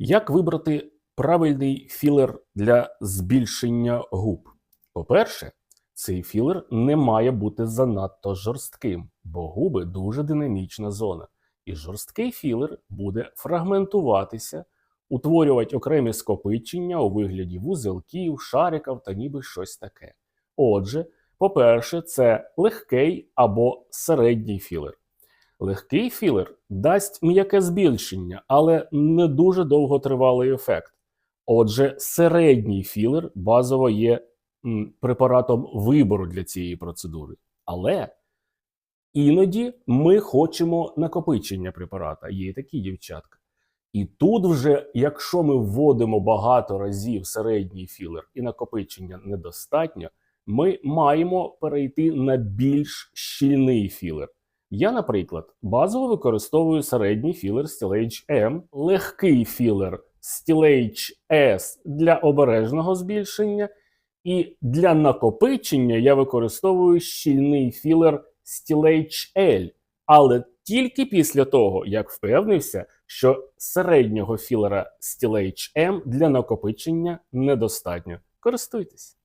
Як вибрати правильний філер для збільшення губ? По-перше, цей філер не має бути занадто жорстким, бо губи дуже динамічна зона. І жорсткий філер буде фрагментуватися, утворювати окремі скопичення у вигляді вузелків, шариків та ніби щось таке. Отже, по-перше, це легкий або середній філер. Легкий філер дасть м'яке збільшення, але не дуже довготривалий ефект. Отже, середній філер базово є препаратом вибору для цієї процедури. Але іноді ми хочемо накопичення препарата. Є і такі дівчатка. І тут вже, якщо ми вводимо багато разів середній філер і накопичення недостатньо, ми маємо перейти на більш щільний філер. Я, наприклад, базово використовую середній філер Stillage M, легкий філер Stillage S для обережного збільшення, і для накопичення я використовую щільний філер Stillage L, але тільки після того, як впевнився, що середнього філера Stillage M для накопичення недостатньо. Користуйтесь.